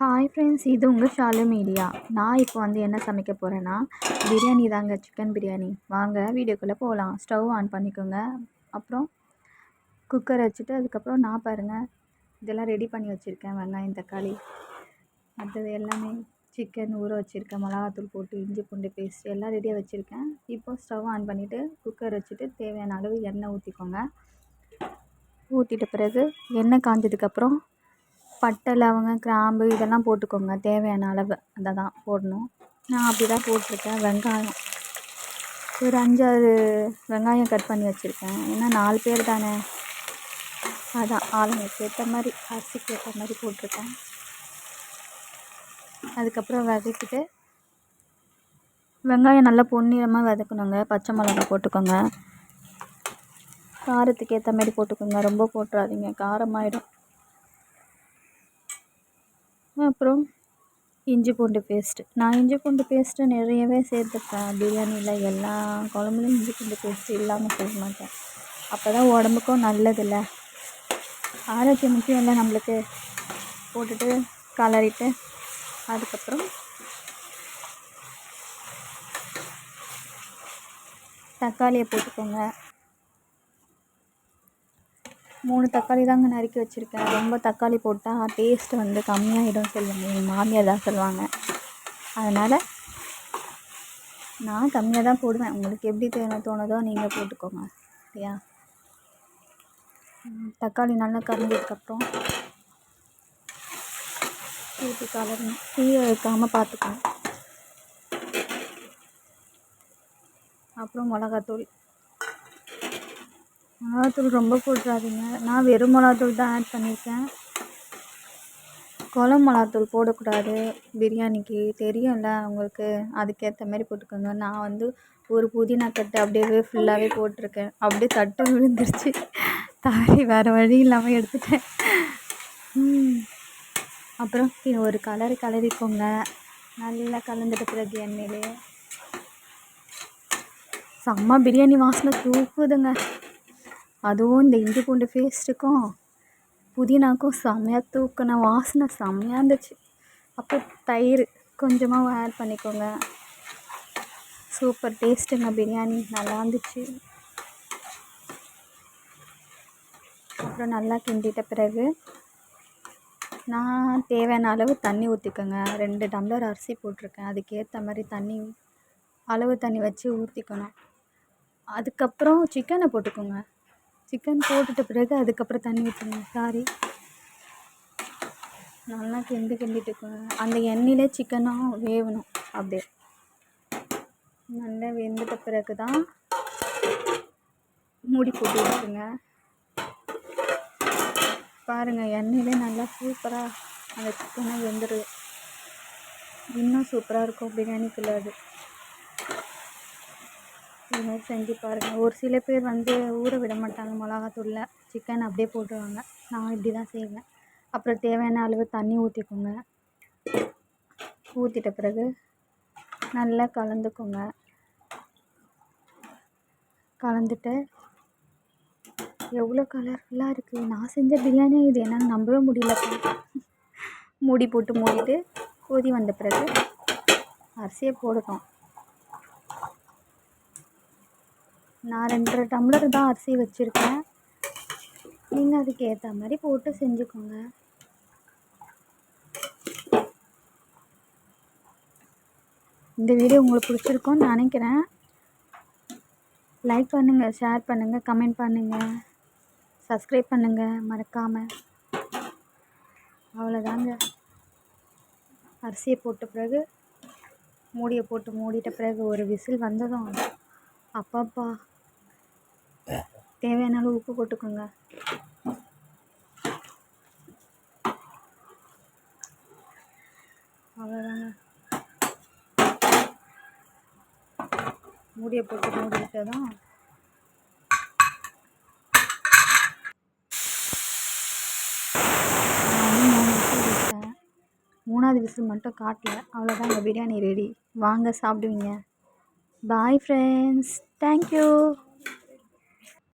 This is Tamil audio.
ஹாய் ஃப்ரெண்ட்ஸ் இது உங்கள் ஷாலு மீடியா நான் இப்போ வந்து என்ன சமைக்க போகிறேன்னா பிரியாணி தாங்க சிக்கன் பிரியாணி. வாங்க வீடியோக்குள்ளே போகலாம் ஸ்டவ் ஆன் பண்ணிக்கோங்க. அப்புறம் குக்கர் வச்சுட்டு அதுக்கப்புறம் நான் பாருங்கள் இதெல்லாம் ரெடி பண்ணி வச்சுருக்கேன். வெங்காயம் தக்காளி மற்றது எல்லாமே சிக்கன் ஊற வச்சுருக்கேன். மிளகாத்தூள் போட்டு இஞ்சி பூண்டு பேஸ்ட் எல்லாம் ரெடியாக வச்சுருக்கேன். இப்போ ஸ்டவ் ஆன் பண்ணிவிட்டு குக்கர் வச்சுட்டு தேவையான அளவு எண்ணெய் ஊற்றிக்கோங்க ஊற்றிட்ட பிறகு எண்ணெய் காஞ்சதுக்கப்புறம் பட்டை லவங்கம் கிராம்பு இதெல்லாம் போட்டுக்கோங்க. தேவையான அளவு. அதை தான் போடணும். நான் அப்படி தான் போட்டிருக்கேன். வெங்காயம். ஒரு அஞ்சாறு வெங்காயம் கட் பண்ணி வச்சுருக்கேன். ஏன்னா நாலு பேர் தானே. அதான் ஆளுங்களுக்கு ஏற்ற மாதிரி அரிசிக்கு ஏற்ற மாதிரி போட்டிருக்கேன். அதுக்கப்புறம் வதக்கிட்டு வெங்காயம் நல்லா பொன்னிறமாக வதக்கணுங்க. பச்சை மிளகா போட்டுக்கோங்க. காரத்துக்கு ஏற்ற மாதிரி போட்டுக்கோங்க. ரொம்ப போட்டுறாதீங்க. காரமாயிடும். அப்புறம் இஞ்சி பூண்டு பேஸ்ட்டு நான் இஞ்சி பூண்டு பேஸ்ட்டு நிறையவே சேர்த்துப்பேன். பிரியாணியில் எல்லா குழம்புலையும் இஞ்சி பூண்டு பேஸ்ட்டு இல்லாமல் செய்ய மாட்டேன். அப்போ தான் உடம்புக்கும் நல்லதில்ல. ஆரோக்கியம் முக்கியம் இல்லை நம்மளுக்கு போட்டுட்டு கலரிட்டு அதுக்கப்புறம் தக்காளியை போட்டுக்கோங்க. மூணு தக்காளி தாங்க நறுக்கி வச்சுருக்கேன். ரொம்ப தக்காளி போட்டால் டேஸ்ட் வந்து கம்மியாகிடும் சொல்லுவாங்க எங்கள் மாமியார் தான் சொல்லுவாங்க. அதனால் நான் கம்மியாக தான் போடுவேன். உங்களுக்கு எப்படி தேவை தோணுதோ நீங்கள் போட்டுக்கோங்க. சரியா? தக்காளி நல்லா கரைஞ்சதுக்கப்புறம் ஊற்றி கலரணும். தீயை வைக்காமல் பார்த்துக்கணும் அப்புறம் மிளகாத்தூள். மிளகாத்தூள் ரொம்ப போட்டுறாதீங்க. நான் வெறும் மிளகாத்தூள் தான் ஆட் பண்ணியிருக்கேன். குளம் மிளகாத்தூள் போடக்கூடாது. பிரியாணிக்கு தெரியும்ல உங்களுக்கு அதுக்கேற்ற மாதிரி போட்டுக்கோங்க. நான் வந்து ஒரு புதினா கட்டு அப்படியே ஃபுல்லாகவே போட்டிருக்கேன். அப்படியே தட்டு விழுந்துருச்சு. தாரி வேறு வழி இல்லாமல் எடுத்துட்டேன். அப்புறம் ஒரு கலர் கலரிக்கோங்க நல்லா கலந்துட்ட பிறகு எண்ணெயிலே. செம்ம பிரியாணி வாசனை தூக்குதுங்க. அதுவும் இந்த இஞ்சி பூண்டு பேஸ்ட்டுக்கும் புதினாக்கும் செம்மையாக தூக்கின வாசனை செம்மையாக இருந்துச்சு. அப்புறம் தயிர் கொஞ்சமாக ஆட் பண்ணிக்கோங்க. சூப்பர் டேஸ்ட்டுங்க பிரியாணி நல்லா இருந்துச்சு. அப்புறம் நல்லா கிண்டிட்ட பிறகு நான் தேவையான அளவு தண்ணி ஊற்றிக்கோங்க ரெண்டு டம்ளர் அரிசி போட்டிருக்கேன். அதுக்கேற்ற மாதிரி தண்ணி அளவு தண்ணி வச்சு ஊற்றிக்கணும் அதுக்கப்புறம் சிக்கனை போட்டுக்கோங்க. சிக்கன் போட்டுட்ட பிறகு அதுக்கப்புறம் தண்ணி ஊற்றுங்க சாரி நல்லா கிண்டி கிண்டிட்டு அந்த எண்ணெயிலே சிக்கனாக வேகணும் அப்படியே. நல்லா வெந்துட்ட பிறகு தான் மூடி போட்டு வச்சுருங்க பாருங்கள் எண்ணெயிலே நல்லா சூப்பராக அந்த சிக்கனை வெந்துடுது இன்னும் சூப்பராக இருக்கும் பிரியாணிக்குள்ளே அது. இது மாதிரி செஞ்சு பாருங்கள் ஒரு சில பேர் வந்து ஊற விட மாட்டாங்க. மிளகாத்தூளில் சிக்கன் அப்படியே போட்டுருவாங்க. நான் இப்படி தான் செய்வேன். அப்புறம் தேவையான அளவு தண்ணி ஊற்றிக்கோங்க ஊற்றிட்ட பிறகு நல்லா கலந்துக்கோங்க. கலந்துட்டு எவ்வளோ கலர்ஃபுல்லாக இருக்குது நான் செஞ்ச பிரியாணி இது என்னன்னு நம்பவே முடியல. மூடி போட்டு மூடிட்டு கொதி வந்த பிறகு அரிசியை போடணும் நான் ரெண்டரை டம்ளர் தான் அரிசி வச்சுருக்கேன். நீங்கள் அதுக்கு ஏற்ற மாதிரி போட்டு செஞ்சுக்கோங்க. இந்த வீடியோ உங்களுக்கு பிடிச்சிருக்கும்னு நினைக்கிறேன். லைக் பண்ணுங்கள் ஷேர் பண்ணுங்கள் கமெண்ட் பண்ணுங்கள் சப்ஸ்கிரைப் பண்ணுங்கள் மறக்காமல் அவ்வளோதாங்க அரிசியை போட்ட பிறகு மூடியை போட்டு மூடிட்ட பிறகு ஒரு விசில் வந்ததும் அப்பப்பா. தேவையான அளவு உப்பு போட்டுக்கோங்க. அவ்வளோதாங்க மூடியை போட்டு மூடிவிட்டதும் மூணாவது விசில் மட்டும் காட்டல. அவ்வளோதாங்க பிரியாணி ரெடி வாங்க சாப்பிடுவீங்க. Bye friends thank you